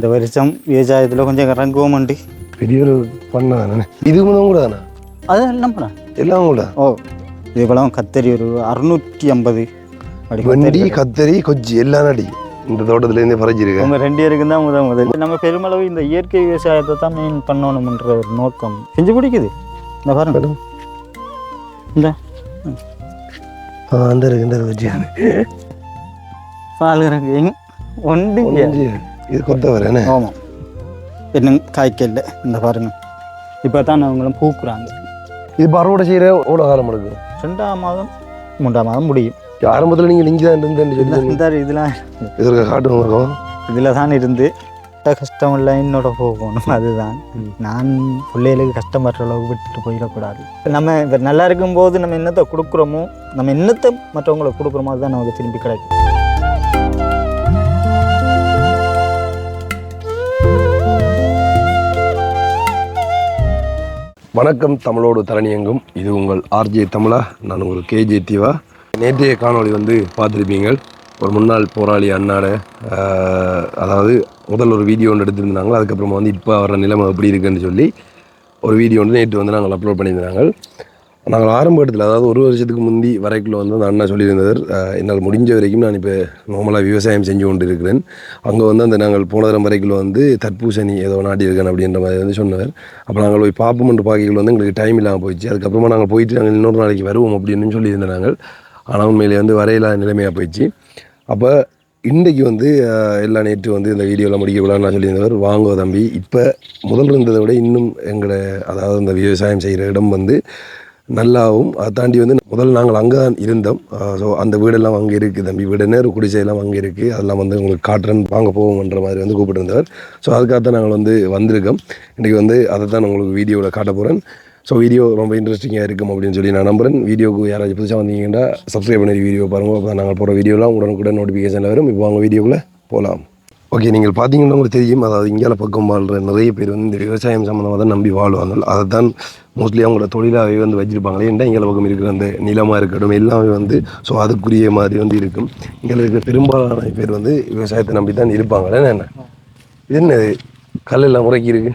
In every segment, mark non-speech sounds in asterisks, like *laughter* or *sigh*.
இந்த வருஷம் விவசாயத்தில் கொஞ்சம் இறங்குவோம் உண்டு. பெரிய ஒரு பண்ண தானே இது கூட தானே அது எல்லாம் பண்ண. எல்லாம் கூட ஓ இது பழம் கத்தரி ஒரு அறுநூற்றி ஐம்பது வண்டி கத்தரி கொச்சி எல்லாம் நடி இந்த தோட்டத்துலேருந்தே பறிச்சிருக்கேன். நம்ம ரெண்டு பேருக்கு தான் முதல் முதல். நம்ம பெருமளவு இந்த இயற்கை விவசாயத்தை தான் மெயின் பண்ணணும்ன்ற ஒரு நோக்கம். செஞ்சு பிடிக்குது இந்த பாருங்க. இந்த. அந்த இருக்கு இந்த கொச்சி பால் இருக்கு. எங் ஒன்று இது கொத்த வரேனே ஆமாம் இன்னும் காய்க்கல இந்த பாருங்க. இப்போ தான் அவங்களும் பூக்குறாங்க. இது இப்போ அறுவடை செய்கிற எவ்வளோ காலம் எடுக்கும் ரெண்டாம் மாதம் மூன்றாம் மாதம் முடியும். ஆரம்பத்தில் நீங்கள் இங்கே தான் இருந்தேன்னு சொல்லி இதெல்லாம் காட்டும் இருக்கும் இதில் தான் இருந்து கஷ்டம் இல்லை என்னோட போகணும் அதுதான். நான் பிள்ளைகளுக்கு கஷ்டப்படுற அளவுக்கு விட்டுட்டு போயிடக்கூடாது. நம்ம இப்போ நல்லா இருக்கும்போது நம்ம என்னத்தை கொடுக்குறோமோ நம்ம என்னத்தை மற்றவங்களுக்கு கொடுக்குறோமோ அதுதான் நமக்கு திரும்பி கிடைக்கும். வணக்கம் தமிழோடு தரணியங்கும். இது உங்கள் ஆர்ஜே தமிழா நான் உங்கள் கேஜே தீவா. நேற்றைய காணொளி வந்து பார்த்துருப்பீங்கள். ஒரு முன்னாள் போராளி அண்ணாட அதாவது முதல் ஒரு வீடியோ ஒன்று எடுத்திருந்தாங்க. அதுக்கப்புறமா வந்து இப்போ வர நிலைமை எப்படி இருக்குன்னு சொல்லி ஒரு வீடியோ வந்து நேற்று வந்து நாங்கள் அப்லோட் பண்ணியிருந்தாங்க. நாங்கள் ஆரம்ப இடத்துல அதாவது ஒரு வருஷத்துக்கு முந்தி வரைக்குள்ள வந்து அந்த அண்ணா சொல்லியிருந்தவர் என்னால் முடிஞ்ச வரைக்கும் நான் இப்போ நார்மலாக விவசாயம் செஞ்சு கொண்டு இருக்கிறேன் அங்கே வந்து அந்த நாங்கள் போன தரம் வரைக்குள்ள வந்து தர்பூசணி ஏதோ நாட்டியிருக்கேன் அப்படின்ற மாதிரி வந்து சொன்னவர். அப்போ நாங்கள் போய் பார்ப்போம்ன்ற பாக்கிகள் வந்து எங்களுக்கு டைம் இல்லாமல் போயிடுச்சு. அதுக்கப்புறமா நாங்கள் போயிட்டு நாங்கள் இன்னொரு நாளைக்கு வருவோம் அப்படின்னு சொல்லியிருந்தோம் நாங்கள். ஆனால் உண்மையிலே வந்து வரையில நிலைமையாக போயிடுச்சு. அப்போ இன்றைக்கு வந்து எல்லா நேற்று வந்து இந்த வீடியோவில் முடிக்கக்கூடாதுன்னு சொல்லியிருந்தவர் வாங்கோ தம்பி இப்போ முதல் இருந்ததை விட இன்னும் எங்களை அதாவது இந்த விவசாயம் செய்கிற இடம் வந்து நல்லாவும் அதை தாண்டி வந்து முதல்ல நாங்கள் அங்கே தான் இருந்தோம் ஸோ அந்த வீடெல்லாம் அங்கே இருக்குது தம்பி. வீடு நேரு குடிசையெல்லாம் அங்கே இருக்குது அதெல்லாம் வந்து உங்களுக்கு காட்டுறேன் வாங்க போவோம்ன்ற மாதிரி வந்து கூப்பிட்டுருந்தவர். ஸோ அதுக்காக தான் நாங்கள் வந்து வந்திருக்கோம். இன்றைக்கி வந்து அதை தான் உங்களுக்கு வீடியோவில் காட்ட போகிறேன் ஸோ வீடியோ ரொம்ப இன்ட்ரெஸ்டிங்காக இருக்கும் அப்படின்னு சொல்லி நான் நம்புகிறேன் வீடியோக்கு யாராச்சும் புதுசாக வந்தீங்கன்னா சப்ஸ்கிரைப் பண்ணி வீடியோ பாருங்கள் அப்போ நாங்கள் போகிற வீடியோலாம் உடனுக்குடன் நோட்டிஃபிகேஷனில் வரும். இப்போ வாங்க வீடியோக்குள்ளே போகலாம் ஓகே நீங்கள் பார்த்தீங்கன்னா உங்களுக்கு தெரியும் அதாவது இந்தியாவில் பக்கம் வாழ்கிற நிறைய பேர் வந்து இந்த விவசாயம் சம்மந்தமாக தான் நம்பி வாழ்வாங்க. அதை தான் மோஸ்ட்லி அவங்களோட தொழிலாகவே வந்து வச்சிருப்பாங்களே ஏன்டா இங்கே பக்கம் இருக்கிற அந்த நிலமாக இருக்கட்டும் எல்லாமே வந்து ஸோ அதுக்குரிய மாதிரி வந்து இருக்கும். இங்கே இருக்கிற பெரும்பாலான பேர் வந்து விவசாயத்தை நம்பி தான் இருப்பாங்களே என்ன? இது என்ன கல்லெல்லாம் முறைக்கி இருக்கு.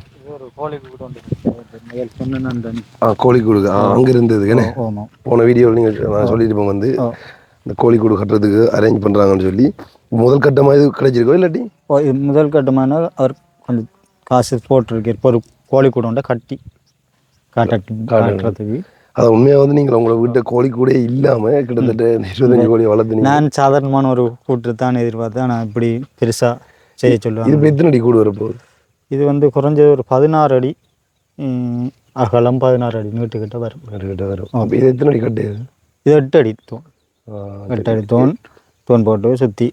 ஆ கோழிக்கூடு. ஆ அங்கே இருந்தது. என்ன? போன வீடியோவில் நீங்கள் நான் சொல்லியிருப்போம் வந்து. இந்த கோழிக்கூடு கட்டுறதுக்கு அரேஞ்ச் பண்ணுறாங்கன்னு சொல்லி. முதல் கட்டமாக இது கிடைச்சிருக்கோ இல்லாட்டி? இது முதல் கட்டமான அவர் கொஞ்சம் காசு போட்டிருக்கார். இப்போ ஒரு கோழி கூட கட்டி. காட்டட்டு காட்டுறதுக்கு. அதை உண்மையாக வந்து நீங்கள் உங்களை வீட்டை கோழி கூட இல்லாமல் கிட்டத்தட்ட இருபத்தஞ்சு கோழி வளர்த்துனீங்க நான் சாதாரணமான ஒரு கூட்டு தான் எதிர்பார்த்தேன். நான் இப்படி பெருசாக செய்ய இது சொல்லுவாங்க. இப்போ எத்தனை அடி கூடு வரப்போகுது? இது வந்து குறைஞ்சது ஒரு பதினாறு அடி அகலம் பதினாறு அடி நீட்டுக்கிட்ட வரும். கிட்ட வரும். அப்போ இது எத்தனை அடி கட்டு? இது? இது எட்டு அடி ஆ, எட்டு அடி தூண் தூண் போட்டு சுற்றி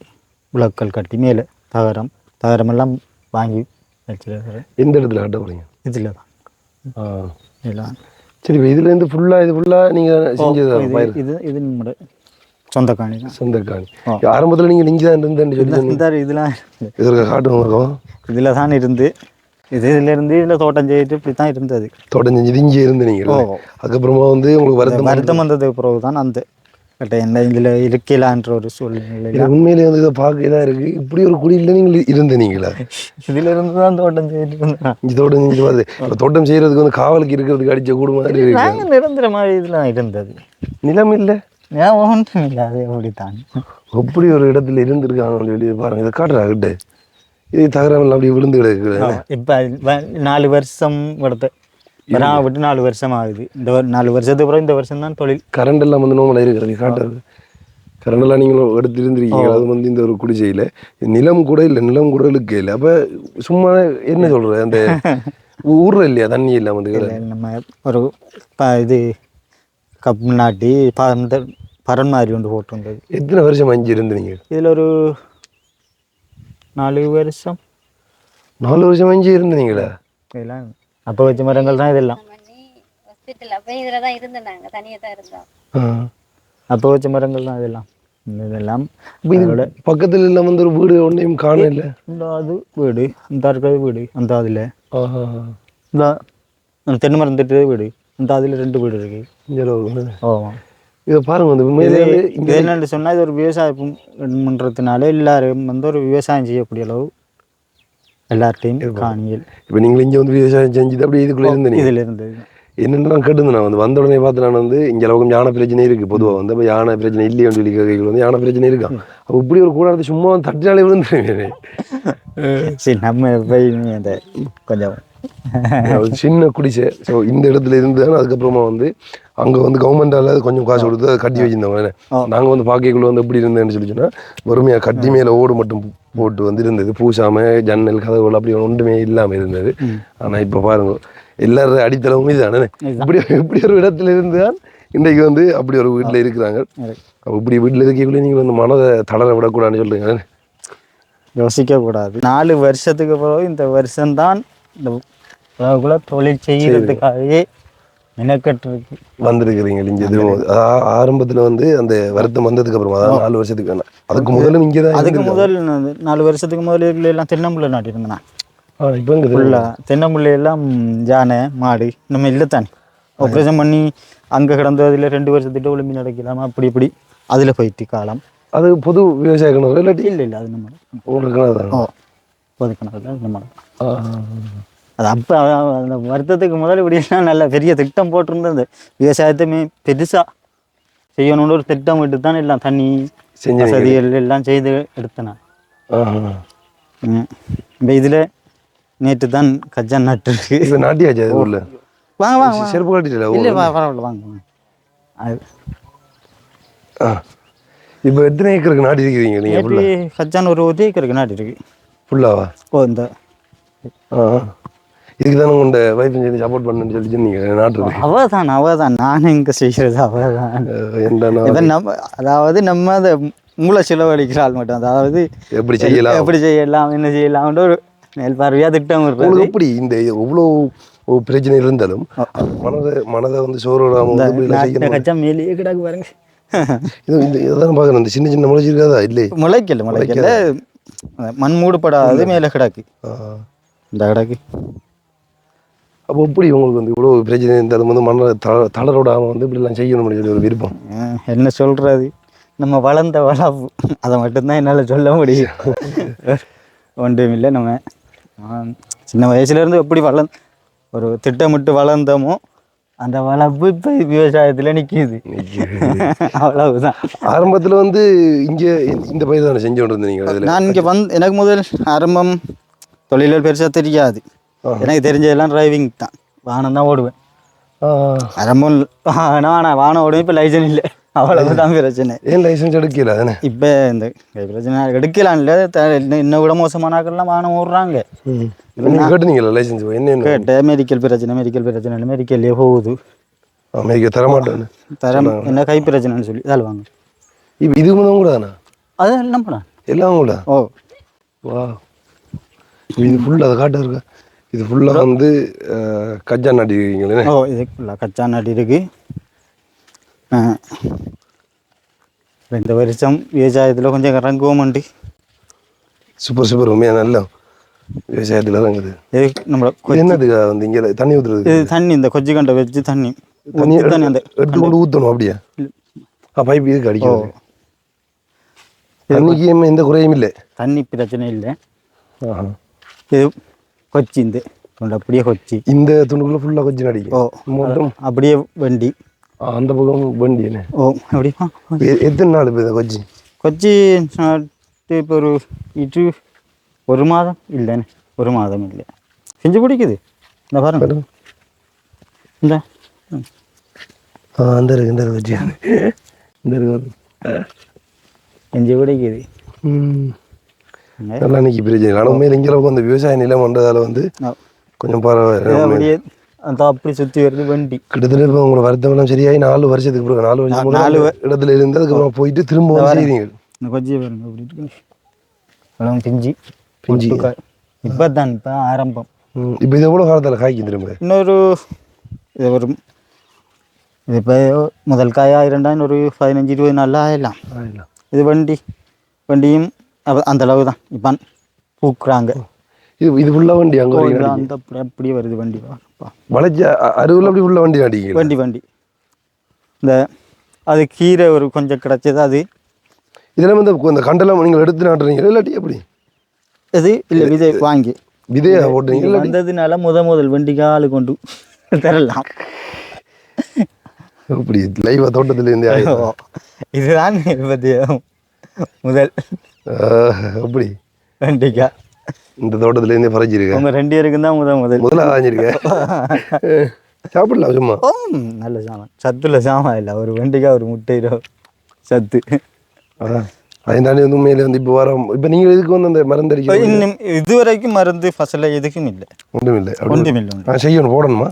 விளக்கல் கட்டி மேலே தகரம் தகரமெல்லாம் வாங்கி வச்சிருக்கிறேன் எந்த இடத்துல கட்ட போகிறீங்க இதில் தான். இதெல்லாம் சரி இப்போ இதுலேருந்து ஃபுல்லாக இது ஃபுல்லாக நீங்கள் செஞ்சது இது இது நம்மளோட சொந்த காணி சொந்த காணி ஆரம்பத்தில் நீங்கள் இங்கே தான் இருந்தேன்னு சொல்லி இதெல்லாம் இதற்கு காட்டும் இதில் தான் இருந்து. இது இதுல இருந்து இதில் தோட்டம் செய்துட்டு இப்படி தான் இருந்தது. தோட்டம் செஞ்சு இங்கே இருந்து நீங்கள். அதுக்கப்புறமா வந்து உங்களுக்கு வருத்தம் வருத்தம் வந்ததுக்கு பிறகு தான் அந்த கட்ட என்ன இதில் இருக்கலான்ற ஒரு சூழ்நிலை இது உண்மையிலேயே வந்து இதை பார்க்க இதாக இருக்குது இப்படி ஒரு குடியில் நீங்கள் இருந்த நீங்களா? இதுல இருந்து தான் தோட்டம் இங்கே தோட்டம் செஞ்சு பார்த்து இப்போ தோட்டம் செய்கிறதுக்கு வந்து காவலுக்கு இருக்கிறதுக்கு அடிச்ச கூடு மாதிரி இருக்கு. நாங்கள் நிரந்தர மாதிரி இதெல்லாம் இருந்தது. நிலம் இல்லை? ஏன் ஒன்றும் இல்லை அது அப்படித்தான். அப்படி ஒரு இடத்துல இருந்திருக்காங்க சொல்லி பாருங்க. இதை காட்டுறா கிட்ட. இது தகராமல் அப்படி விழுந்து கிடக்குது. இப்போ நாலு வருஷம் கொடுத்த நான் விட்டு நாலு வருஷம் ஆகுது. இந்த நாலு வருஷத்துக்கு அப்புறம் இந்த வருஷம் தான் தொழில். கரண்ட் எல்லாம் வந்து நோமலாக இருக்கிறது காட்டுறது. கரண்ட் எல்லாம் நீங்களும் எடுத்து இருந்திருக்கீங்க அது வந்து இந்த ஒரு குடிசையில். நிலம் கூட இல்லை. நிலம் கூட இழுக்க இல்லை. அப்போ சும்மா என்ன சொல்றது? அந்த ஊர்ல இல்லையா? தண்ணி இல்லாம வந்து நம்ம ஒரு இது கப் நாட்டி பந்த பரன் மாதிரி ஒன்று போட்டிருந்தது. எத்தனை வருஷம் அஞ்சு இருந்தீங்க இதில் ஒரு நாலு வருஷம். நாலு வருஷம் அஞ்சு இருந்தீங்களா இதெல்லாம் அப்போ வச்ச மரங்கள் தான் இதெல்லாம். ஹாஸ்பிட்டல் அப்போ இதில் தான் இருந்தோம் நாங்கள் தனியாக தான் இருந்தோம். அப்போ வச்ச மரங்கள் தான் இதெல்லாம். இதெல்லாம். அப்ப இது பக்கத்துல எல்லாம் வந்து ஒரு வீடு ஒன்றையும் காண இல்லை இந்த அது வீடு இந்த இருக்கிறது வீடு அந்த அதில் இந்த அந்த தென்னை மரம் திட்டு வீடு இந்த அதில் ரெண்டு வீடு இருக்கு. ஆமாம் இதை பாருங்க வந்து இது என்னன்னு சொன்னால் இது ஒரு விவசாயம் பண்ணுறதுனால எல்லாரும் வந்து ஒரு விவசாயம் செய்யக்கூடிய அளவு எல்லார்ட்டையும் காணியல் இப்போ நீங்கள் இங்கே வந்து விவசாயம் செஞ்சுட்டு அப்படியே இதுக்குள்ளே இருந்தீங்க இதில் இருந்து என்னென்னு நான் கேட்டு நான் வந்து வந்த உடனே பார்த்து நான் வந்து இங்கே அளவுக்கு யானை பிரச்சனை இருக்கு பொதுவாக வந்து அப்போ யானை பிரச்சனை இல்லையோன்னு சொல்லி கேட்கல வந்து யானை பிரச்சனை இருக்கா அப்போ இப்படி ஒரு கூடாரத்தை சும்மா தட்டினாலே விழுந்துருவேன் சரி நம்ம எப்பயுமே அந்த கொஞ்சம் சின்ன குடிசை ஸோ இந்த இடத்துல இருந்து தான் அதுக்கப்புறமா வந்து அங்கே வந்து கவர்மெண்டால கொஞ்சம் காசு கொடுத்து அதை கட்டி வச்சிருந்தவங்க நாங்கள் வந்து பாக்கைக்குள்ள வந்து எப்படி இருந்தேன்னு சொல்லி சொன்னா வறுமையாக கட்டி மேலே ஓடு மட்டும் போட்டு வந்து இருந்தது. பூசாம ஜன்னல் கதவுகள் அப்படி ஒன்றுமே இல்லாமல் இருந்தது. ஆனால் இப்போ பாருங்க எல்லாரும் அடித்தளவும் *laughs* இதுதானே. இப்படி இப்படி ஒரு இடத்துல இருந்து தான் இன்றைக்கு வந்து அப்படி ஒரு வீட்டில் இருக்கிறாங்க. இப்படி வீட்டில் இருக்கக்குள்ளே நீங்கள் வந்து மனதை தளர விடக்கூடாதுன்னு சொல்லுங்க யோசிக்க கூடாது நாலு வருஷத்துக்கு பிறகு இந்த வருஷம்தான் இந்த உலகுல தொழில் செய்யறதுக்காகவே மெனக்கட்டு வந்திருக்கிறீங்க இங்கே திரும்ப ஆரம்பத்தில் வந்து அந்த வருத்தம் வந்ததுக்கு அப்புறமா அதாவது நாலு வருஷத்துக்கு வேணாம். அதுக்கு முதல்ல இங்கே தான் அதுக்கு முதல் நாலு வருஷத்துக்கு முதல்ல எல்லாம் தென்னம்புள்ள நாட்டியிருந்தேன் நான். இப்போ இங்கே ஃபுல்லாக தென்னம்புள்ள எல்லாம் யானை மாடு நம்ம இல்லை தானே. ஆப்ரேஷன் பண்ணி அங்கே கிடந்ததுல ரெண்டு வருஷத்துட்டு ஒளிம்பி நடக்கலாமா? அப்படி இப்படி. அதில் போயிட்டு காலம். அது பொது விவசாய கிணறு இல்லாட்டி? இல்லை இல்லை அது நம்ம கிணறு? ஓ பொது கணக்கில் நம்ம. அது அப்போ அந்த வருத்தத்துக்கு முதல்ல இப்படியெல்லாம் நல்ல பெரிய திட்டம் போட்டிருந்தது. விவசாயத்தை மே பெருசாக செய்யணும்னு ஒரு திட்டம் விட்டு தான் எல்லாம் தண்ணி. வசதிகள் எல்லாம் செய்து எடுத்தேன். இப்போ இதில் நேற்று தான் கஜா நட்டு இருக்கு. நாட்டியாச்சு ஊரில்? வாங்க வாங்க செருப்பு காட்டில இல்லை வா பரவாயில்ல வாங்க அது இப்போ எத்தனை ஏக்கருக்கு நாட்டி இருக்கிறீங்க நீங்கள் கஜான் ஒரு ஒரு ஏக்கருக்கு நாட்டு இருக்கு ஃபுல்லாவா ஓ இந்த ஆ. இதுக்கு தானே உண்ட வைஃப் சொல்லி சப்போர்ட் பண்ணுன்னு சொல்லி சொன்னீங்க நாட்டுக்கு அவ தான் அவ தான் நான் இங்கே செய்கிறது அவ தான் நம்ம அதாவது நம்ம அதை மூளை செலவழிக்கிற ஆள் மட்டும் அதாவது எப்படி செய்யலாம்? எப்படி செய்யலாம் என்ன செய்யலாம்ன்ற ஒரு மேல் பார்வையாக திட்டம் இருக்கிறது. எப்படி இந்த எவ்வளோ ஒரு பிரச்சனை இருந்தாலும் மனதை மனதை வந்து சோறு கச்சா மேலேயே கிடக்கு பாருங்க. இது இந்த இதான் பார்க்குறேன் இந்த சின்ன சின்ன முளைச்சி இருக்காதா இல்லை முளைக்கல. முளைக்கல. மண் மூடுபடாது மேலே கிடக்கு. இந்த கிடக்கு. அப்போ எப்படி உங்களுக்கு வந்து இவ்வளோ பிரச்சனை இருந்தாலும் வந்து மன தள தளர விடாம வந்து இப்படிலாம் செய்யணும்னு சொல்லி ஒரு விருப்பம்? என்ன சொல்றது? நம்ம வளர்ந்த வளர்ப்பு அதை மட்டும்தான் என்னால் சொல்ல முடியும். ஒன்றும் இல்லை நம்ம சின்ன வயசுலேருந்து எப்படி வளர்ந் ஒரு திட்டமிட்டு வளர்ந்தோமோ அந்த வளர்ப்பு இப்போ விவசாயத்தில் நிற்கிது அவ்வளவுதான். ஆரம்பத்துல வந்து இங்க இந்த- இந்த பயிர் தானே செஞ்சு கொண்டு இருந்தீங்க அதுல? நான் இங்கே வந்து எனக்கு முதல் ஆரம்பம் தொழில்கள் பெருசாக தெரியாது. எனக்கு தெரிஞ்சதெல்லாம் டிரைவிங் தான். வானம் தான் ஓடுவேன். வானம் ஆனால் வானம் ஓடுவேன் இப்போ லைசன் இல்லை. அவ்வளவுதான் பிரச்சனை. ஏன் லைசன்ஸ் எடுக்கல தானே? இப்போ இந்த பிரச்சனை எடுக்கலாம் இல்லை த- இன்னும் இன்னும் விட மோசமானாக்கள்லாம் வானம் ஓடுறாங்க. கேட்டுனீங்களா லைசன்ஸ் என்ன கேட்ட மெடிக்கல் பிரச்சனை மெடிக்கல் பிரச்சனை மெடிக்கல்லே போகுது. அமெரிக்கா தரமாட்டேன்னு தரம் என்ன கை பிரச்சனைன்னு சொல்லி அதில் வாங்க. இப்போ இது கூட தானா? அது என்ன பண்ண எல்லாம் கூட? ஓ. வா. இது ஃபுல்லாக அதை காட்ட இருக்கா? இது ஃபுல்லாக வந்து கஜா நாட்டிருக்கீங்களே ஓ இது ஃபுல்லாக கச்சா நாட்டி இருக்கு. ஆ. இந்த வருஷம் விவசாயத்தில் கொஞ்சம் இறங்குவோம்ண்டு சூப்பர் சூப்பர் உண்மையாக நல்ல விவசாயத்தில் இறங்குது. இது நம்மளோட கொ- இது என்னதுக்கா வந்து இங்கே? தண்ணி ஊற்றுறது இது தண்ணி இந்த கொச்சி கண்டை வச்சு தண்ணி. தண்ணி தண்ணி அந்த எடுத்து கொண்டு. ஊற்றணும் அப்படியா? ஆ பைப் இதுக்கு அடிக்கிறது. தண்ணிக்கு எந்த குறையும் இல்லை? தண்ணி பிரச்சனை இல்லை. இது கொச்சி இந்த கொண்டு அப்படியே கொச்சி. இந்த துணுக்குள்ள ஃபுல்லாக கொஞ்சம் அடிக்கும் ஓ மொத்தம் அப்படியே வண்டி. அந்த பக்கம் வண்டி என்ன? ஓ அப்படியா எத்தனை நாள் இப்போ கொச்சி? கொச்சி இப்போ ஒரு இது ஒரு மாதம் இல்லைண்ணே ஒரு மாதம் இல்லை. செஞ்சு பிடிக்குது இந்த பாருங்க. இந்த. அந்த இருக்கு இந்த இருக்கு கொச்சி. இந்த இருக்கு. செஞ்சு பிடிக்குது ம். நல்லா இன்னைக்கு பிரச்சனை ஆனால் உண்மையில் இங்கே அந்த விவசாய நிலம் வந்ததால் வந்து. கொஞ்சம் பரவாயில்ல அந்த அப்படி சுற்றி வருது வண்டி. கிட்டத்தட்ட இப்போ உங்களோட வருத்தமெல்லாம் சரியாகி நாலு வருஷத்துக்கு பிறகு நாலு வருஷம் நாலு இடத்துல இருந்து அதுக்கப்புறம் போயிட்டு திரும்ப இந்த கொச்சியை பாருங்க அப்படி இருக்கு. பிஞ்சி. பிஞ்சி. இப்போ தான் இப்போ ஆரம்பம். இப்போ இது எவ்வளோ காலத்தில் காய்க்கும் திரும்ப? இன்னொரு இது ஒரு இது இப்போ முதல் காய் ஆயிரண்டாயிரம் ஒரு பதினஞ்சு இருபது நாளில் ஆயிடலாம். இது வண்டி. வண்டியும் அந்த அளவு தான் இப்போ பூக்குறாங்க. இது இது ஃபுல்லாக வண்டி அங்கே அந்த அப்படி- அப்படியே வருது வண்டி. வளைச்சி அருவில் அப்படி உள்ள வண்டி அடிக்கல வண்டி வண்டி. இந்த அது கீரை ஒரு கொஞ்சம் கிடச்சது அது. இதெல்லாம் வந்து இந்த கண்டெல்லாம் நீங்கள் எடுத்து நாட்டுறீங்க இல்லாட்டி எப்படி? இது இல்லை விதை வாங்கி. விதையா இது வந்ததுனால முத முதல் வெண்டிக்காய் ஆளு கொண்டு தரலாம். இப்படி லைவா தோட்டத்துல இருந்து இதுதான் முதல். அப்படி. வெண்டிக்காய் இந்த தோட்டத்துல இருந்தே பறிச்சிருக்கேன் உங்க ரெண்டு பேருக்கும் தான் முத முதல். முதல்ல ஆஞ்சிருக்கேன் சாப்பிடலாம் சும்மா. நல்ல சாமான். சத்துல சாமான் இல்லை. ஒரு வெண்டிக்காய் ஒரு முட்டை இரவு சத்து. அதான் அதையும் தாண்டி வந்து உண்மையில வந்து இப்போ வர இப்போ நீங்கள் இதுக்கு வந்து அந்த மருந்து அடிக்க இன்னும் இதுவரைக்கும் மருந்து ஃபசல எதுக்கும் இல்லை. ஒன்றும் இல்லை ஒன்றும் இல்லை. செய்யணும் போடணுமா?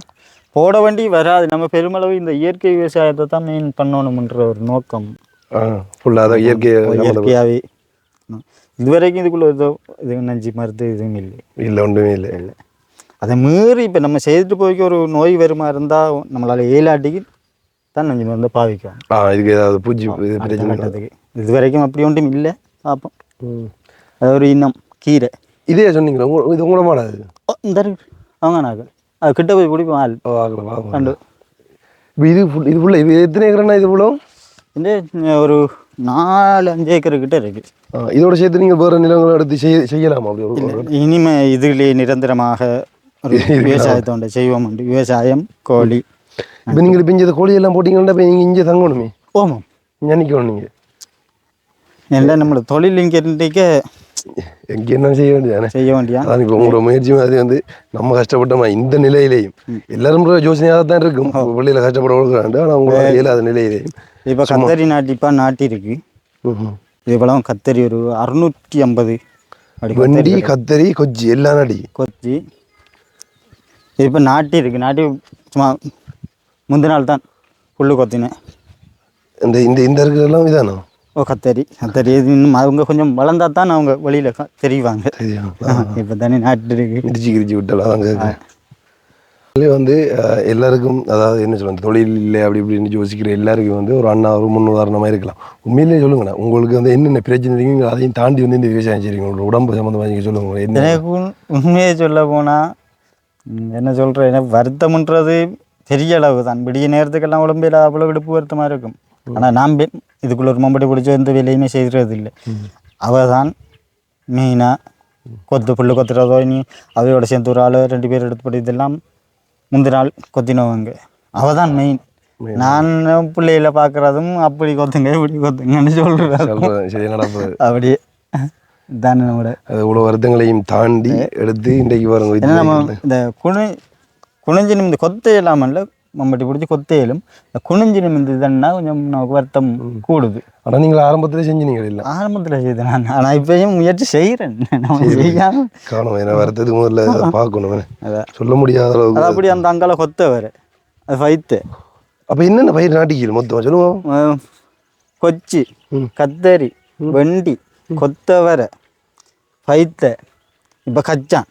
போட வேண்டி வராது. நம்ம பெருமளவு இந்த இயற்கை விவசாயத்தை தான் மெயின் பண்ணணும்ன்ற ஒரு நோக்கம். ஃபுல்லாக இயற்கை இயற்கையாகவே இதுவரைக்கும் இதுக்குள்ள ஏதோ இது நஞ்சு மருந்து எதுவும் இல்லை. இல்லை ஒன்றுமே இல்லை. இல்லை. அதை மீறி இப்போ நம்ம செய்துட்டு போய்க்கு ஒரு நோய் வருமா இருந்தால் நம்மளால் ஏழாட்டிக்கு தான் நஞ்சு மருந்து பாவிக்கும் ஆ இதுக்கு ஏதாவது இது பிரச்சனை கட்டத்துக்கு இது வரைக்கும் அப்படி ஒன்றும் இல்லை. பார்ப்போம். அது ஒரு இன்னம் கீரை. இதே சொன்னீங்களா இது உங்கள மாடா இது? ஓ இந்த. அவங்க நாங்கள் அது கிட்ட போய் பிடிப்போம் ஆள். கண்டு இது ஃபுல் இது ஃபுல்லாக இது எத்தனை ஏக்கர்னா இது ஃபுல்லும் இந்த ஒரு நாலு அஞ்சு ஏக்கர் கிட்ட இருக்கு. இதோட சேர்த்து நீங்கள் வேறு நிலங்களை எடுத்து செய்ய செய்யலாமா அப்படி இனிமே இதிலே நிரந்தரமாக ஒரு *laughs* விவசாயத்தை ஒன்று செய்வோம் உண்டு. விவசாயம் கோழி இப்போ நீங்கள் இப்போ இங்கே கோழியெல்லாம் போட்டிங்கன்னா இப்போ நீங்கள் இங்கே தங்கணுமே? ஓமம். இங்கே நிற்கணும் நீங்கள் எல்லாம் நம்மளோட தொழில் இங்கே இருந்துக்க எங்கே என்ன செய்ய வேண்டியதானே? செய்ய வேண்டியா அதான் இப்போ உங்களோட முயற்சி மாதிரி வந்து நம்ம கஷ்டப்பட்டோமா? இந்த நிலையிலையும். எல்லாரும் யோசனையாக தான் இருக்கும். வெளியில் கஷ்டப்பட கொடுக்குறாண்டு ஆனால் உங்களோட இயலாத நிலையிலையும். இப்போ கத்தரி நாட்டிப்பா நாட்டி இருக்கு ம்ஹும். இது போல கத்தரி ஒரு அறுநூற்றி ஐம்பது வண்டி கத்தரி கொச்சி எல்லாம் நடி. இது இப்போ நாட்டி இருக்கு நாட்டி சும்மா முந்தின நாள் தான் புல்லு கொத்தினேன். இந்த இந்த இந்த இருக்கிறதெல்லாம் இதானோ? ஓ கத்தரி. கத்தரி இன்னும் அவங்க கொஞ்சம் வளர்ந்தா தான் அவங்க வெளியில் தெரிவாங்க *laughs* இப்போ தானே நாட்டு இருக்கு இடிச்சு கிடிச்சு விட்டாலும். அங்கே வந்து எல்லாருக்கும் அதாவது என்ன சொல்றது தொழில் இல்லை அப்படி இப்படின்னு யோசிக்கிற எல்லாருக்கும் வந்து ஒரு அண்ணா ஒரு முன்னுதாரணமாக இருக்கலாம். உண்மையிலேயே சொல்லுங்கண்ணா உங்களுக்கு வந்து என்னென்ன பிரச்சனை இருக்குங்க அதையும் தாண்டி வந்து இந்த விவசாயம் செய்றீங்க உங்களோட உடம்பு சம்மந்தமாக நீங்கள் சொல்லுங்க என்ன எனக்கு உண்- உண்மையை சொல்ல போனால் என்ன சொல்கிறேன் எனக்கு வருத்தம்ன்றது பெரிய அளவு தான் விடிய நேரத்துக்கெல்லாம் உடம்பில் அவ்வளோ விடுப்பு வருத்தமாக இருக்கும். ஆனால் நாம் இதுக்குள்ள ஒரு மம்படி பிடிச்ச எந்த வேலையுமே செய்கிறது இல்லை அவ தான் மெயினாக கொத்து புல்லு கொத்துறதோ இனி அவையோட சேர்ந்து ஒரு ஆள் ரெண்டு பேர் எடுத்து போட்டு இதெல்லாம் முந்தின நாள் கொத்தினவங்க அவ தான் மெயின் நான் பிள்ளையில பார்க்குறதும் அப்படி கொத்துங்க இப்படி கொத்துங்கன்னு சொல்கிறேன் அப்படியே. தானே நம்மளோட. அது இவ்வளோ வருத்தங்களையும் தாண்டி எடுத்து இன்றைக்கு பாருங்க நம்ம இந்த குனி குனிஞ்சு நிமிந்து கொத்தையலாமல்ல மம்பட்டி பிடிச்சி கொத்தையிலும் இந்த குனிஞ்சு நிமிந்து இதுன்னா கொஞ்சம் நமக்கு வருத்தம் கூடுது ஆனால் நீங்கள் ஆரம்பத்திலே செஞ்சீங்க இல்லை ஆரம்பத்தில் செய்தேன் நான் ஆனால் இப்பயும் முயற்சி செய்கிறேன் நம்ம செய்யாம காணும் ஏன்னா வருத்தத்துக்கு முதல்ல பார்க்கணும் என்ன. அதான் சொல்ல முடியாத அளவுக்கு அப்படி அந்த அங்கால கொத்த வர அது வைத்து அப்போ என்னென்ன பயிர் நாட்டிக்கல் மொத்தமாக சொல்லுவோம் கொச்சி கத்தரி வெண்டி கொத்தவரை பைத்த இப்போ கச்சான்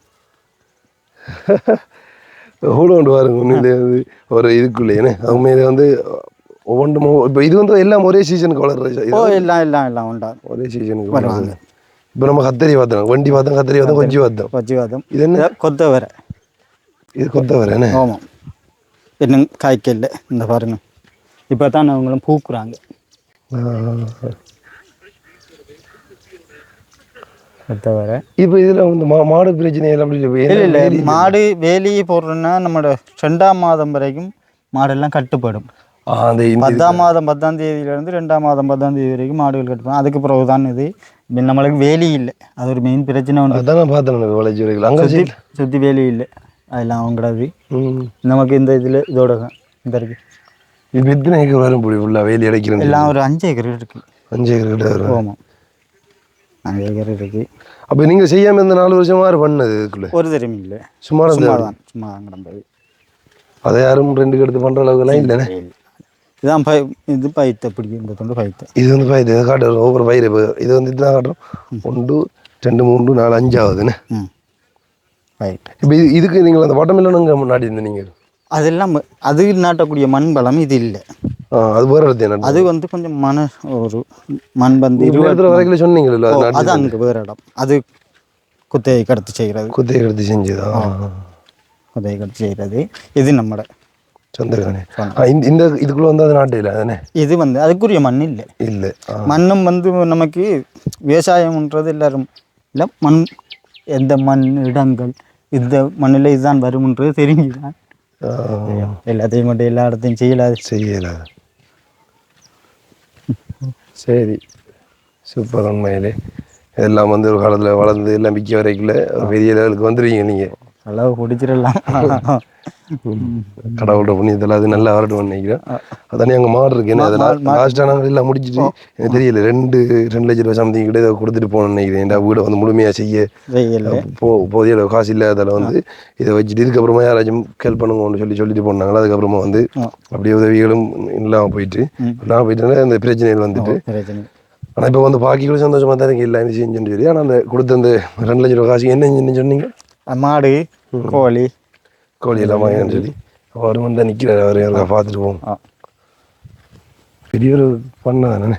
எவ்வளோ கொண்டு பாருங்க வந்து ஒரு இதுக்குள்ளே என்ன? உண்மையிலே வந்து ஒவ்வொன்றும் இப்போ இது வந்து எல்லாம் ஒரே சீசனுக்கு வளர்ற இது? ஓ எல்லாம் எல்லாம் எல்லாம் உண்டா? ஒரே சீசனுக்கு வளருது இப்போ நம்ம கத்தரி பார்த்தோம் வண்டி பார்த்தோம் கத்தரி பார்த்தோம் கொஞ்சம் பார்த்தோம் கொச்சிவாதம் இது என்ன? கொத்தவரை. இது கொத்த வர என்ன? ஆமாம் இன்னும் காய்க்கல இந்த பாருங்க. இப்போ தான் அவங்களும் பூக்குறாங்க. கொத்தவரை இப்போ இதில் வந்து மா மாடு பிரச்சனை அப்படி இல்லை. இல்லை மாடு வேலியை போடுறோன்னா நம்மளோட ரெண்டாம் மாதம் வரைக்கும் மாடெல்லாம் கட்டுப்படும். பத்தாம் மாதம் பத்தாம் தேதியிலேருந்து ரெண்டாம் மாதம் பத்தாம் தேதி வரைக்கும் மாடுகள் கட்டுப்படும். அதுக்கு பிறகு தான் இது நம்மளுக்கு வேலி இல்லை. அது ஒரு மெயின் பிரச்சனை ஒன்று அதான் பார்த்தேன் வரைக்கும். அங்கே சுற்றி சுற்றி வேலி இல்லை. அதெல்லாம் அவங்கடாது ம். நமக்கு இந்த இதில் இதோட இந்த இருக்கு. இப்போ எத்தனை ஏக்கர் வரும் இப்படி ஃபுல்லாக வேலி அடைக்கிறது? எல்லாம் ஒரு அஞ்சு ஏக்கர் இருக்கு. அஞ்சு ஏக்கர் கிட்ட ஆமாம் அஞ்சு ஏக்கர் இருக்கு. அப்போ நீங்கள் செய்யாமல் இந்த நாலு வருஷமா யார் பண்ணது இதுக்குள்ள? ஒரு திறமை இல்லை. சும்மா சும்மா தான் சும்மா தான் கிடந்தது. அதை யாரும் ரெண்டுக்கு எடுத்து பண்ணுற அளவுக்குலாம் இல்லைண்ணே. இதான் பை இது பைத்த பிடி இந்த தொண்டு பைத்த. இது வந்து பயிர் இதை காட்டுறோம் ஒவ்வொரு பயிர் இப்போ. இது வந்து இதுதான் காட்டுறோம். ஒன்று ரெண்டு மூணு நாலு அஞ்சாவதுண்ணே ம். பயிர் இப்போ இது இதுக்கு நீங்கள் அந்த வாட்டர்மெலனுங்க முன்னாடி இருந்த நீங்கள் அதெல்லாம் அது நாட்டக்கூடிய மண் பலம் இது இல்லை. அது வேறு இடத்து அது வந்து கொஞ்சம் மன ஒரு மண் பந்து இந்த இருபது வரைக்கும் சொன்னீங்களല്ലോ அது அங்கே வேறு இடம். அது குத்தகை கடத்து செய்கிறது. குத்தையை எடுத்து செஞ்சுதா? குத்தகை கடத்து செய்கிறது. இது நம்மட. சந்திரகானே. ஆ இந்த இதுக்குள்ளே வந்து அது நாட்டு இல்லை அதானே இது வந்து அதுக்குரிய மண் இல்லை. இல்லை மண்ணும் வந்து நமக்கு விவசாயம்ன்றது எல்லாரும் இல்லை. மண் எந்த மண் இடங்கள் இந்த மண்ணில் இதுதான் வரும்ன்றது தெரிஞ்சுதான். எல்லாத்தையும் மட்டும் எல்லா இடத்தையும் செய்யலாது. செய்யல சரி. சூப்பர் உண்மையிலே. எல்லாம் வந்து ஒரு காலத்தில் வளர்ந்து எல்லாம் விற்க வரைக்குள்ள ஒரு பெரிய லெவலுக்கு வந்துடுவீங்க நீங்கள் அளவு குடிச்சிடலாம். கடவுளோட புண்ணியத்தில் அது நல்லா வரட்டும் நினைக்கிறேன். அதானே அங்கே மாடு இருக்கு. என்ன அதெல்லாம் லாஸ்ட்டாக நாங்கள் எல்லாம் முடிச்சிட்டு எனக்கு தெரியல ரெண்டு ரெண்டு லட்ச ரூபா சம்திங் கிட்ட கொடுத்துட்டு போகணும்னு நினைக்கிறேன். என் வீடை வந்து முழுமையாக செய்ய? போ போதிய காசு இல்லாதால வந்து இதை வச்சுட்டு இதுக்கப்புறமா யாராச்சும் ஹெல்ப் பண்ணுங்கன்னு சொல்லி சொல்லிட்டு போனாங்களா? அதுக்கப்புறமா வந்து அப்படியே உதவிகளும் இல்லாமல் போயிட்டு. இல்லாமல் போயிட்டு இந்த பிரச்சனைகள் வந்துட்டு. ஆனால் இப்போ வந்து பாக்கிகளும் சந்தோஷமாக தான் எனக்கு எல்லாமே செஞ்சுன்னு சொல்லி ஆனால் அந்த கொடுத்த அந்த ரெண்டு லட்ச ரூபா காசு என்ன சொன்னீங்க? மாடு கோழி கோழி எல்லாம் வாங்கினு சொல்லி அவர் வந்து நிற்கிறார் அவர் யாருக்கா பார்த்துட்டு போவோம். பெரிய ஒரு பண்ண தானே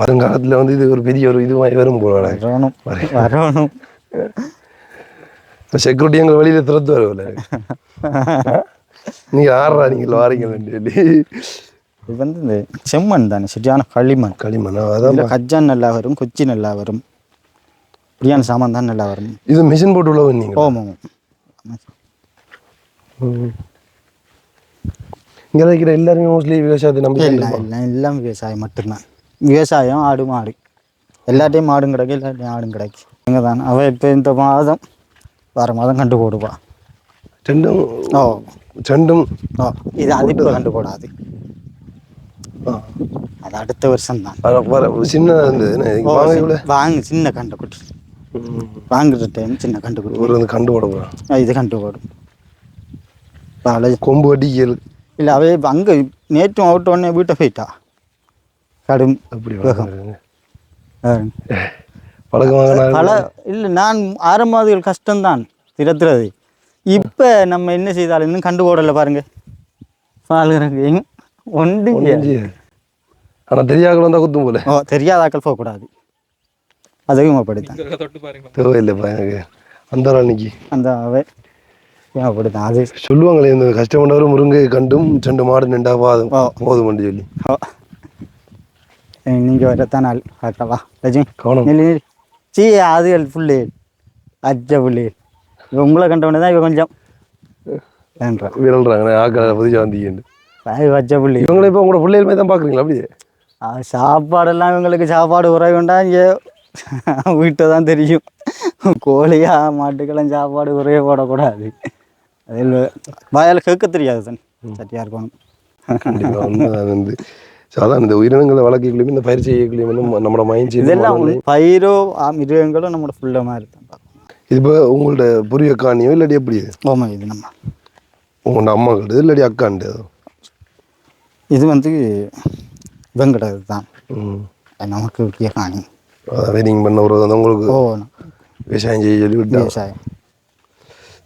வருங்காலத்தில் வந்து இது ஒரு பெரிய ஒரு இதுவாக வரும் போல வரணும் வரணும் செக்யூரிட்டி எங்கள் வெளியில் திறத்து வரவில்ல நீங்கள் ஆடுறா நீங்கள் வாரீங்கன்னு சொல்லி இது வந்து இந்த செம்மண் தானே சரியான களிமண் களிமண்ணா அதான் கஜான் நல்லா வரும் கொச்சி நல்லா வரும் இப்படியான சாமான் தான் நல்லா வரும் இது மிஷின் போட்டு உள்ள நீங்கள் ஓமம் இங்கே இருக்கிற எல்லாருமே மோஸ்ட்லி விவசாயத்தை நம்பி எல்லாம் எல்லாம் எல்லாம் விவசாயம் மட்டும்தான். விவசாயம் ஆடு மாடு. எல்லாட்டையும் மாடும் கிடக்கு எல்லாட்டையும் ஆடும் கிடக்கு எங்கே தான். அவள் இப்போ இந்த மாதம் வர மாதம் கண்டு போடுவா. ரெண்டும் ஓ ரெண்டும் ஓ இது அது இப்போ கண்டு போடாது. அது அடுத்த வருஷம் தான் இங்க இவ்வளோ வாங்க சின்ன கண்டு குட்டி வாங்குற டைம் சின்ன கண்டு ஒரு வந்து கண்டு போட போகிறான் ஆ, இது கண்டு போடும். பாலை கொம்பு வட்டிக்கல் இல்லை அவே இப்போ அங்கே நேற்றும் அவுட்ட உடனே வீட்டை போயிட்டா. கடும் அப்படி. பழக்கமாக பல இல்லை நான் ஆரம்பத்தில் கஷ்டம்தான். திறத்துறது. இப்போ நம்ம என்ன செய்தாலும் இன்னும் கண்டு போடலை பாருங்க. எங்க ஒன்று ஆனால் தெரியாத வந்தால் குத்தும் போல. ஓ தெரியாதாக்கள் போகக்கூடாது. அதுவும் அப்படித்தான். தேவையில்லைப்பா எனக்கு. அந்த அன்னைக்கு? அந்த அவை அப்படித்தான். அது சொல்லுவாங்களே இந்த கஷ்டப்பட்டவர் முருங்கை கண்டும் ரெண்டு மாடு நின்றா பாதும். போதும் சொல்லி. ஓ. நீங்கள் வரத்தான் நாள் பார்க்கவா லட்சுமி கவனம். சீ அதுகள் புள்ளி. அச்ச புள்ளி. உங்களை கண்டவனே தான் இவ கொஞ்சம். வேண்டாம். விரல்றாங்க ஆக்களை புதிச்சா வந்தீங்கன்னு அது வச்ச புள்ளி. இவங்களை இப்போ உங்களோட பிள்ளைகளுமே தான் பார்க்குறீங்களா அப்படியே? சாப்பாடெல்லாம் இவங்களுக்கு சாப்பாடு குறைவுண்டா இங்கே வீட்டை தான் தெரியும். கோழியா மாட்டுக்கெல்லாம் சாப்பாடு குறைய போடக்கூடாது. அதில் வாயால் கேட்க தெரியாது தன் சட்டியாக இருக்கணும். வந்து. சாதாரண இந்த உயிரினங்களை வளர்க்கலையும் இந்த பயிர் செய்யக்கலையும் வந்து நம்மளோட மைண்ட் இதெல்லாம் பயிரோ ஆ, மிருகங்களும் நம்மளோட ஃபுல்லாக பார்க்கணும். இது இப்போ உங்கள்ட்ட புரிய காணியோ இல்லாட்டி எப்படி? ஓமா இது நம்ம. உங்களோட அம்மாக்கிட்ட இல்லாட்டி அக்காண்டு இது வந்து வெங்கடது தான் நமக்கு காணி. வெயிட்டிங் பண்ண ஒரு உங்களுக்கு விவசாயம் செய்ய சொல்லி விட்டா. விவசாயம்.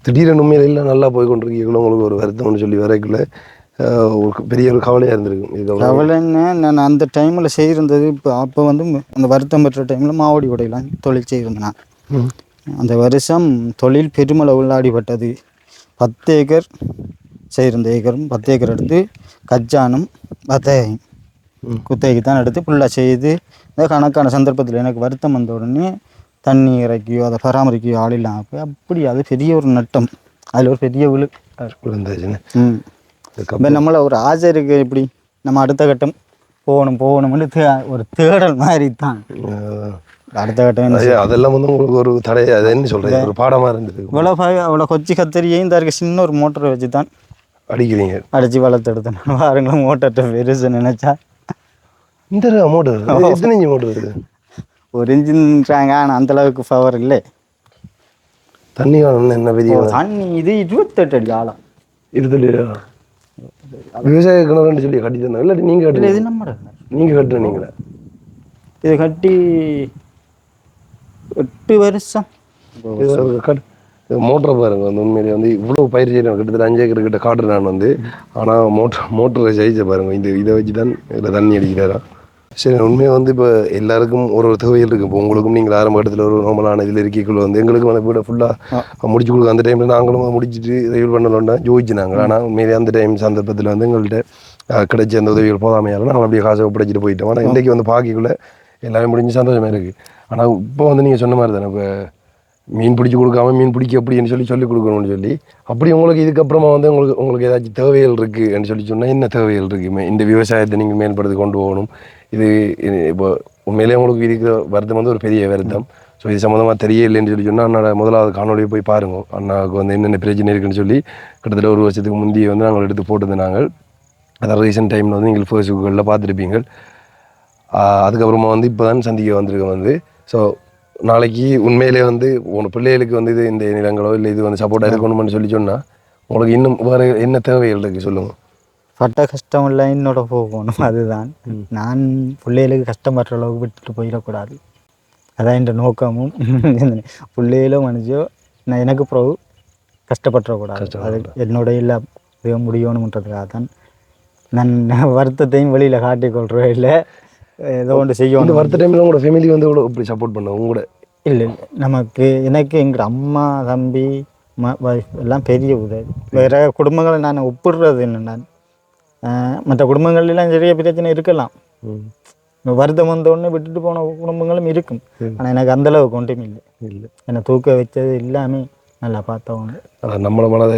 திடீரென உண்மையில எல்லாம் நல்லா போய் கொண்டிருக்கீங்களோ உங்களுக்கு ஒரு வருத்தம்னு சொல்லி வரைக்குள்ள ஒரு பெரிய ஒரு கவலையாக இருந்திருக்கும். கவலைன்னு நான் அந்த டைமில் செய்திருந்தது இப்போ அப்போ வந்து அந்த வருத்தம் பெற்ற டைமில் மாவடி உடையெல்லாம் தொழில் செய்திருந்தேன். அந்த வருஷம் தொழில் பெருமளவில் அடிபட்டது. பத்து ஏக்கர் செய்திருந்த ஏக்கரும் பத்து ஏக்கர் எடுத்து கச்சானும் பத்தையும் ம். குத்தகைக்கு தான் எடுத்து ஃபுல்லாக செய்து இந்த கணக்கான சந்தர்ப்பத்தில் எனக்கு வருத்தம் வந்த உடனே தண்ணி இறக்கியோ அதை பராமரிக்கையோ ஆள் இல்லாமல் போய் அப்படி அது பெரிய ஒரு நட்டம். அதில் ஒரு பெரிய விழு. ம். இப்போ நம்மள ஒரு ஆசை இருக்கு எப்படி நம்ம அடுத்த கட்டம் போகணும் போகணும்னு தே ஒரு தேடல் மாதிரி தான் அடுத்த கட்டம் என்ன அது அதெல்லாம் வந்து உங்களுக்கு ஒரு தடை அது என்ன சொல்றது? ஒரு பாடமா இருந்தது. இவ்வளோ அவ்வளோ கொச்சி கத்தரியையும் இந்த இருக்க சின்ன ஒரு மோட்டரை வச்சு தான் அடிக்கிறீங்க. அடித்து வளர்த்து எடுத்தேன் பாருங்களேன் *laughs* மோட்டர்கிட்ட பெருசு நினச்சா. இந்த அமௌண்ட் எத்தனை இன்ச்சு அமௌண்ட் இருக்குது ஒரு இன்ஜின்றாங்க ஆனால் அந்தளவுக்கு பவர் இல்லை. தண்ணி காணும் என்ன பெரிய தண்ணி இது இருபத்தெட்டு அடி ஆழம் இருதலையா விவசாய கிணறுன்னு சொல்லி கட்டி தந்தாங்க இல்லாட்டி நீங்க இல்லை கட்டுறீங்க இது நம்ம நீங்க கட்டுறீங்களா? இது கட்டி எட்டு வருஷம். மோட்டரை பாருங்க. வந்து உண்மையிலே வந்து இவ்வளவு பயிர் செய்யறேன் கிட்டத்தட்ட அஞ்சு ஏக்கர் கிட்ட காட்டுறேன் நான் வந்து. ஆனா மோட்டர் மோட்டரை ஜெயிச்ச பாருங்க. இந்த இதை வச்சு தான் இதில் தண்ணி அடிக்கிறாரா சரி உண்மையாக வந்து இப்போ எல்லாருக்கும் ஒரு ஒரு தேவைகள் இருக்கு. இப்போ உங்களுக்கும் நீங்கள் ஆரம்ப இடத்துல ஒரு நார்மலான இதில் இருக்கீக்குள்ள வந்து எங்களுக்கும் அந்த வீடை ஃபுல்லாக முடிச்சு கொடுக்க அந்த டைமில் நாங்களும் முடிச்சுட்டு ரிவீல் பண்ணலோன்னா ஜோதிச்சினாங்க ஆனால் உண்மையிலே அந்த டைம் சந்தர்ப்பத்தில் வந்து எங்கள்கிட்ட கிடைச்ச அந்த உதவிகள் போதாமையால நாங்கள் அப்படியே காசை ஒப்படைச்சிட்டு போயிட்டோம். ஆனால் இன்றைக்கி வந்து பாக்கிக்குள்ள எல்லாமே முடிஞ்சு சந்தோஷமா இருக்குது ஆனால் இப்போ வந்து நீங்கள் சொன்ன மாதிரி தானே இப்போ மீன் பிடிச்சி கொடுக்காம மீன் பிடிக்க எப்படின்னு சொல்லி சொல்லி கொடுக்கணும்னு சொல்லி அப்படி உங்களுக்கு இதுக்கப்புறமா வந்து உங்களுக்கு உங்களுக்கு ஏதாச்சும் தேவைகள் இருக்குன்னு சொல்லி சொன்னால் என்ன தேவைகள் இருக்கு? மே- இந்த விவசாயத்தை நீங்கள் மேம்படுத்தி கொண்டு போகணும். இது இப்போ உண்மையிலேயே உங்களுக்கு இருக்கிற வருத்தம் வந்து ஒரு பெரிய வருத்தம். ஸோ இது சம்மந்தமாக தெரியலைன்னு சொல்லி சொன்னால் அண்ணா முதலாவது காணொலியை போய் பாருங்க. அண்ணாவுக்கு வந்து என்னென்ன பிரச்சனை இருக்குன்னு சொல்லி கிட்டத்தட்ட ஒரு வருஷத்துக்கு முந்தைய வந்து நாங்கள் எடுத்து போட்டது நாங்கள். அதான் ரீசெண்ட் டைமில் வந்து நீங்கள் ஃபேஸ்புக்கில் பார்த்துருப்பீங்க அதுக்கப்புறமா வந்து இப்போ தான் சந்திக்க வந்திருக்கேன் வந்து. ஸோ நாளைக்கு உண்மையிலே வந்து உன் பிள்ளைகளுக்கு வந்து இது இந்த நிலங்களோ இல்லை இது வந்து சப்போர்ட்டாக இருக்கணும்னு சொல்லி சொன்னால் உங்களுக்கு இன்னும் வேறு என்ன தேவைகள் இருக்குது சொல்லுங்கள் பட்ட கஷ்டம் இல்லை என்னோட போகணும். அதுதான். நான் பிள்ளைகளுக்கு கஷ்டப்படுற அளவுக்கு விட்டுட்டு போயிடக்கூடாது. அதான் என் நோக்கமும் *laughs* பிள்ளைகளும் மனுஷோ நான் எனக்கு பிறகு கஷ்டப்பட்டுறக்கூடாது. அது என்னோட இல்லை. முடியணுன்றதுக்காக தான் நான் *laughs* வருத்தத்தையும் வெளியில் காட்டிக்கொள்கிறேன் இல்லை ஏதோ ஒன்று செய்யணும். வருத்த டைமில் உங்களோட ஃபேமிலி வந்து எவ்வளோ இப்படி சப்போர்ட் பண்ண உங்களோட இல்லை இல்லை. நமக்கு எனக்கு எங்கள் அம்மா தம்பி ம எல்லாம் பெரிய உதவி. வேறு குடும்பங்களை நான் ஒப்பிடுறது என்ன நான்? மற்ற குடும்பங்கள்லாம் நிறைய பிரச்சனை இருக்கலாம். வருத்தம் வந்தோடனே விட்டுட்டு போன குடும்பங்களும் இருக்கும். ஆனால் எனக்கு அந்த அளவுக்கு ஒன்றும் இல்லை. இல்லை. என்னை தூக்க வச்சது எல்லாமே நல்லா பார்த்தவங்க. நம்மள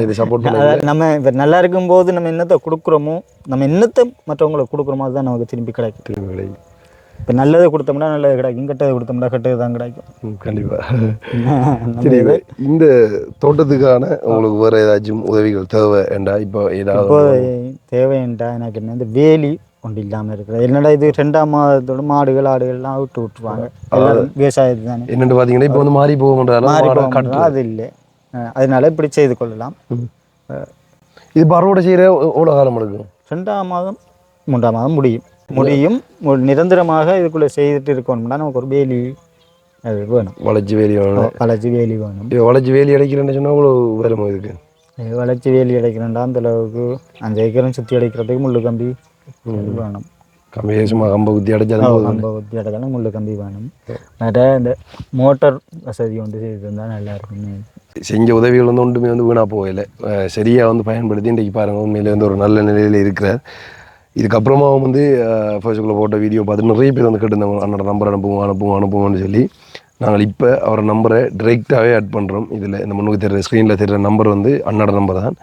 செய்து சப்போர்ட் நம்ம இப்போ நல்லா இருக்கும்போது நம்ம என்னத்தை கொடுக்குறோமோ நம்ம என்னத்தை மற்றவங்களுக்கு கொடுக்குறோமோ அதுதான் நமக்கு திரும்பி கிடைக்கும். திரும்பிகளை இப்போ நல்லதை கொடுத்தோம்னா நல்லது கிடைக்கும் கெட்டதை கொடுத்தோம்னா கெட்டது தான் கிடைக்கும். கண்டிப்பாக *laughs* சரி இந்த தோட்டத்துக்கான உங்களுக்கு வேறு ஏதாச்சும் உதவிகள் தேவை ஏண்டா இப்போ ஏதாவது தேவைன்டா எனக்கு என்ன இந்த வேலி ஒன்று இல்லாமல் இருக்குது என்னடா இது ரெண்டாம் மாதத்தோட மாடுகள் ஆடுகள்லாம் விட்டு விட்டுருவாங்க. விவசாயத்து தானே. என்னென்னு பார்த்தீங்கன்னா இப்போ வந்து மாறி போகுன்றாலும் மாறி மாடை போகும்போது கட்டுறது. அது இல்லை. அதனால இப்படி செய்து கொள்ளலாம். இது இப்போ அறுவடை செய்கிற எவ்வளோ காலம் எடுக்கும்? ரெண்டாம் மாதம் மூன்றாம் மாதம் முடியும். முடியும். ஒரு நிரந்தரமாக இதுக்குள்ளே செய்துட்டு இருக்கணும்னா நமக்கு ஒரு வேலி அது வேணும். வளைச்சி வேலி வேணும். வளர்ச்சி வேலி வேணும். இப்போ வளைச்சி வேலி அடைக்கிறேன்னு சொன்னால் அவ்வளோ வேலை இதுக்கு? இது வளர்ச்சி வேலி அடைக்கிறேன்டா அந்த அளவுக்கு. அஞ்சு ஏக்கரும் சுற்றி அடைக்கிறதுக்கு முள்ளு கம்பி வேணும். கம்பி சும்மா கம்பை குத்தி அடைச்சாலும் கம்பை ஊற்றி அடைச்சாலும் முள்ளு கம்பி வேணும். நிறைய இந்த மோட்டார் வசதி வந்து செய்து இருந்தால் நல்லா இருக்குமே. செஞ்ச உதவிகள் வந்து ஒன்றுமே வந்து வீணாக போகலை. சரியாக வந்து பயன்படுத்தி இன்றைக்கு பாருங்கள் உண்மையிலே வந்து ஒரு நல்ல நிலையில் இருக்கிறார். இதுக்கப்புறமா வந்து ஃபேஸ்புக்கில் போட்ட வீடியோ பார்த்து நிறைய பேர் வந்து கேட்டிருந்தாங்க அண்ணோட நம்பர் அனுப்புவோம் அனுப்புவோம் அனுப்புவோம்னு சொல்லி. நாங்கள் இப்போ அவரோட நம்பரை டிரெக்டாகவே ஆட் பண்ணுறோம் இதில் இந்த முன்னுக்கு தெரிகிற ஸ்க்ரீனில் தெரிகிற நம்பர் வந்து அண்ணோட நம்பர் தான்.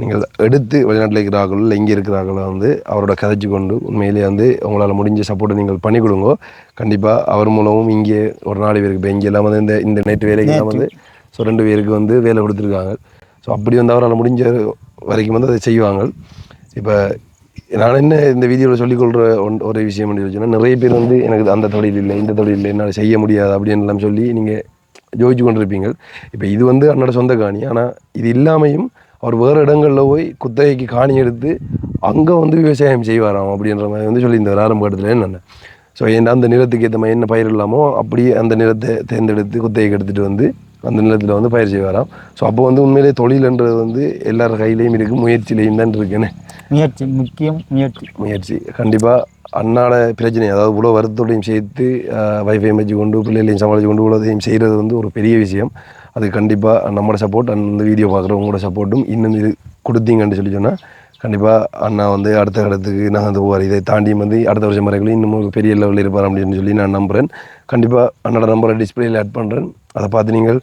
நீங்கள் எடுத்து வெளிநாட்டில் இருக்கிறார்களோ இல்லை இங்கே இருக்கிறார்களோ வந்து அவரோட கதைச்சு கொண்டு உண்மையிலேயே வந்து உங்களால் முடிஞ்ச சப்போர்ட்டை நீங்கள் பண்ணி கொடுங்க. கண்டிப்பாக அவர் மூலமும் இங்கே ஒரு நாலு பேருக்கு இப்போ இங்கே எல்லாம் வந்து இந்த இந்த நைட்டு வேலைக்கு வந்து ஸோ ரெண்டு பேருக்கு வந்து வேலை கொடுத்துருக்காங்க. ஸோ அப்படி வந்து அவரால் முடிஞ்ச வரைக்கும் வந்து அதை செய்வாங்க. இப்போ நான் என்ன இந்த வீடியோவில் சொல்லிக்கொள்கிற ஒன் ஒரு விஷயம் என்ன சொன்னால் நிறைய பேர் வந்து எனக்கு அந்த தொழில் இல்லை இந்த தொழில் இல்லை என்னால் செய்ய முடியாது அப்படின்னு எல்லாம் சொல்லி நீங்கள் ஜோதிச்சு கொண்டிருப்பீங்க. இப்போ இது வந்து அன்னோட சொந்த காணி. ஆனால் இது இல்லாமையும் அவர் வேறு இடங்களில் போய் குத்தகைக்கு காணி எடுத்து அங்கே வந்து விவசாயம் செய்வாராம் அப்படின்ற மாதிரி வந்து சொல்லியிருந்தார் ஆரம்ப கட்டத்தில். என்னென்ன? ஸோ என் அந்த நிலத்துக்கு ஏற்ற மாதிரி என்ன பயிர் இல்லாமோ அப்படியே அந்த நிலத்தை தேர்ந்தெடுத்து குத்தகைக்கு எடுத்துகிட்டு வந்து அந்த நிலத்தில் வந்து பயிர் செய்வாராம். ஸோ அப்போ வந்து உண்மையிலே தொழில்ன்றது வந்து எல்லார் கையிலையும் இருக்குது முயற்சியிலையும் தான் இருக்குன்னு முயற்சி முக்கியம் முயற்சி. முயற்சி. கண்டிப்பாக அண்ணாட பிரச்சனை அதாவது இவ்வளோ வருத்தோடையும் சேர்த்து வைஃபை வச்சு கொண்டு பிள்ளைகளையும் சமாளித்து கொண்டு இவ்வளோதையும் செய்கிறது வந்து ஒரு பெரிய விஷயம். அது கண்டிப்பாக நம்மளோட சப்போர்ட் அந்த வீடியோ பார்க்குறவங்களோட சப்போர்ட்டும் இன்னும் இது கொடுத்தீங்கன்னு சொல்லி சொன்னால் கண்டிப்பாக அண்ணா வந்து அடுத்த இடத்துக்கு நான் வந்து போவார். இதை தாண்டியும் வந்து அடுத்த வருஷம் வரைக்கும் இன்னும் ஒரு பெரிய லெவலில் இருப்பார் அப்படின்னு சொல்லி நான் நம்புகிறேன் கண்டிப்பாக அண்ணோட நம்பரை டிஸ்பிளேயில் ஆட் பண்ணுறேன் அதை பார்த்து நீங்கள்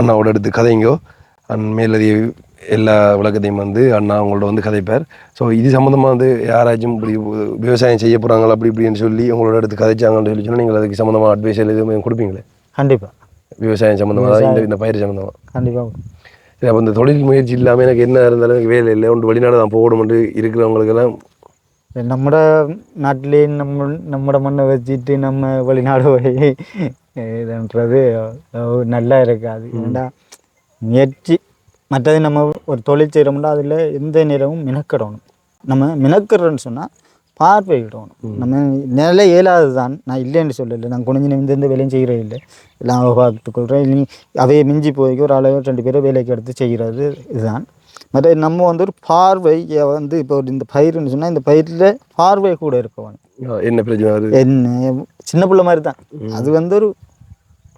அண்ணாவோட எடுத்து கதைங்கோ அண்ட் மேலதிக எல்லா விளக்கத்தையும் வந்து அண்ணா அவங்கள்ட்ட வந்து கதைப்பார். ஸோ இது சம்மந்தமாக வந்து யாராச்சும் இப்படி விவசாயம் செய்ய போகிறாங்களா அப்படி இப்படின்னு சொல்லி உங்களோட எடுத்து கதைச்சாங்கன்னு சொல்லி சொன்னால் நீங்கள் அதுக்கு சம்மந்தமாக அட்வைஸ் எதுவுமே கொடுப்பீங்களே? கண்டிப்பாக விவசாயம் சம்மந்தமாக இந்த இந்த பயிர் சம்மந்தமாக கண்டிப்பாக சரி அப்போ இந்த தொழில் முயற்சி இல்லாமல் எனக்கு என்ன இருந்தாலும் எனக்கு வேலை இல்லை. ஒன்று வெளிநாடு தான் போகணும்னு இருக்கிறவங்களுக்கெல்லாம் நம்மட நாட்டிலே நம்ம நம்மட மண்ணை வச்சுட்டு நம்ம வெளிநாடு போய் இதுன்றது நல்லா இருக்காது. ஏன்னா முயற்சி மற்றது நம்ம ஒரு தொழில் செய்கிறோம்னா அதில் எந்த நேரமும் மினக்கிடணும். நம்ம மினக்கிறோன்னு சொன்னால் பார்வையிடணும். நம்ம நிலை இயலாது தான் நான் இல்லைன்னு சொல்லலை. நான் குனிஞ்சு இந்த இந்த வேலையும் செய்கிறேன் இல்லை. எல்லாம் பார்த்துக்கொள்கிறேன் நீ அவையை மிஞ்சி போய்க்கு ஒரு அளவு ரெண்டு பேரும் வேலைக்கு எடுத்து செய்கிறது இதுதான். மற்ற நம்ம வந்து ஒரு பார்வை வந்து இப்போ ஒரு இந்த பயிர்னு சொன்னால் இந்த பயிரில் பார்வை கூட இருக்கவன். என்ன பிரச்சனை என்ன? சின்ன பிள்ளை மாதிரி தான் அது வந்து ஒரு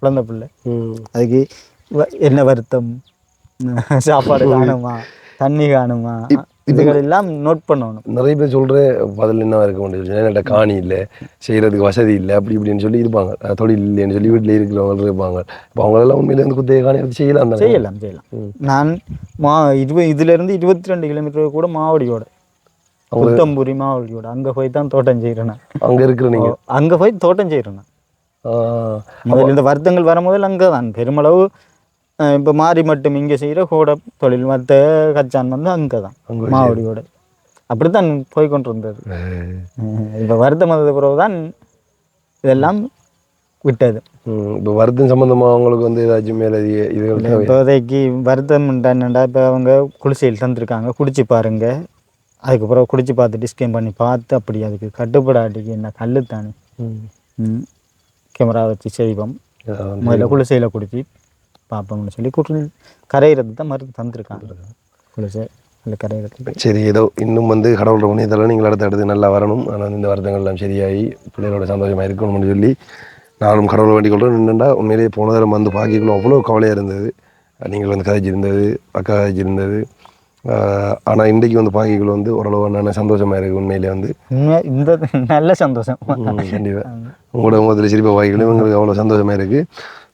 குழந்தை பிள்ளை. அதுக்கு என்ன வருத்தம்? *laughs* சாப்பாடு காணுமா? தண்ணி காணுமா? இதுகள் எல்லாம் நோட் பண்ணணும். நிறைய பேர் சொல்கிற பதில் என்ன இருக்க முடியும் என்கிட்ட காணி இல்லை செய்கிறதுக்கு வசதி இல்லை அப்படி இப்படின்னு சொல்லி இருப்பாங்க. தொழில் இல்லைன்னு சொல்லி வீட்டில் இருக்கிறவங்க இருப்பாங்க. இப்போ அவங்களெல்லாம் உண்மையில வந்து குத்தகை காணி எடுத்து செய்யலாம் தானே? செய்யலாம் செய்யலாம். நான் மா இருபது இதுல இருந்து இருபத்தி ரெண்டு கிலோமீட்டர் கூட மாவடியோட புத்தம்புரி மாவடியோட அங்க போய் தான் தோட்டம் செய்கிறேன். அங்கே இருக்கிற நீங்கள் அங்க போய் தோட்டம் செய்கிறேன். முதல்ல இந்த வருத்தங்கள் வர முதல்ல அங்கே தான் பெருமளவு இப்ப மாறி மட்டும் இங்க செய்யற கூட தொழில் மற்ற கச்சான் வந்து அங்கே தான் மாவடியோட. அப்படித்தான் போய் கொண்டு இருந்தது இப்ப வருத்தம் வந்தது பிறகு தான் இதெல்லாம் விட்டது. இப்போ வருத்தம் சம்மந்தமாக அவங்களுக்கு வந்து ஏதாச்சும் மேலே தேவை இப்போதைக்கு வருத்தம் என்னடா இப்போ அவங்க குளிசையில் தந்திருக்காங்க குடிச்சு பாருங்க. அதுக்கப்புறம் குடிச்சு பார்த்துட்டு ஸ்கேன் பண்ணி பார்த்து அப்படி அதுக்கு கட்டுப்படாட்டிக்கு என்ன கல்லு தானே ம். கேமரா வச்சு செய்வோம். முதல்ல குளிசையில் குடிச்சு பார்ப்போம்னு சொல்லி கூட்டு கரையிறது தான் மருந்து தந்திருக்காங்க. குளிசை இல்லை கரையிறது சரி ஏதோ இன்னும் வந்து கடவுளோட இதெல்லாம் நீங்கள் அடுத்த அடுத்து நல்லா வரணும். ஆனால் இந்த வருத்தங்கள் எல்லாம் சரியாகி பிள்ளைகளோட சந்தோஷமாக இருக்கணும்னு சொல்லி நானும் கடவுளை வேண்டிக் கொள்கிறேன் நின்றுண்டா உண்மையிலேயே போன தடவை வந்து பார்க்கணும் அவ்வளோ கவலையாக இருந்தது. நீங்கள் வந்து கதைச்சிருந்தது அக்கா கதைச்சிருந்தது. ஆனால் இன்றைக்கு வந்து பார்க்கக்குள்ள வந்து ஓரளவு நான் சந்தோஷமாக இருக்குது உண்மையிலே வந்து. இந்த நல்ல சந்தோஷம். கண்டிப்பாக உங்களோட முகத்தில் சிரிப்பை வாய்க்கலும் எங்களுக்கு அவ்வளோ சந்தோஷமாக இருக்குது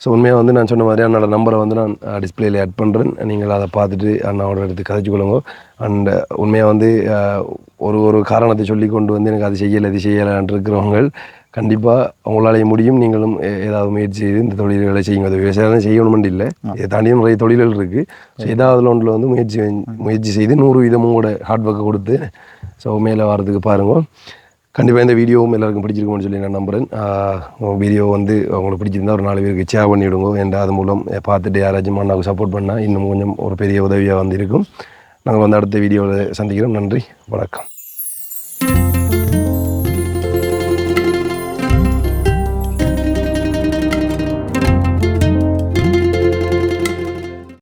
ஸோ உண்மையாக வந்து நான் சொன்ன மாதிரி அண்ணோட நம்பரை வந்து நான் டிஸ்பிளேல ஆட் பண்ணுறேன் நீங்கள் அதை பார்த்துட்டு அண்ணாவோட எடுத்து கதைச்சு கொள்ளுங்க. அண்ட் உண்மையாக வந்து ஒரு ஒரு காரணத்தை சொல்லி கொண்டு வந்து எனக்கு அது செய்யலை இது செய்யலைன்னு இருக்கிறவங்க கண்டிப்பாக உங்களாலேயே முடியும். நீங்களும் ஏதாவது முயற்சி செய்து இந்த தொழில்களை செய்யுங்க. அது விவசாயம் தான் செய்யணுமென்று இல்லை. இதை தாண்டியும் நிறைய தொழில்கள் இருக்குது ஸோ ஏதாவது ஒன்றில் வந்து முயற்சி முயற்சி செய்து நூறு வீதமும் கூட ஹார்ட் ஒர்க்கை கொடுத்து ஸோ மேலே வரதுக்கு பாருங்கள் கண்டிப்பாக இந்த வீடியோவும் எல்லாருக்கும் பிடிச்சிருக்கும்னு சொல்லி நான் நம்புகிறேன் வீடியோ வந்து உங்களுக்கு பிடிச்சிருந்தா ஒரு நாலு பேருக்கு ஷேர் பண்ணிவிடுங்க. ஏன்டா அது மூலம் பார்த்துட்டு யாராச்சும் அண்ணாவுக்கு சப்போர்ட் பண்ணால் இன்னும் கொஞ்சம் ஒரு பெரிய உதவியாக வந்து இருக்கும். நாங்கள் வந்து அடுத்த வீடியோவில் சந்திக்கிறோம். நன்றி. வணக்கம்.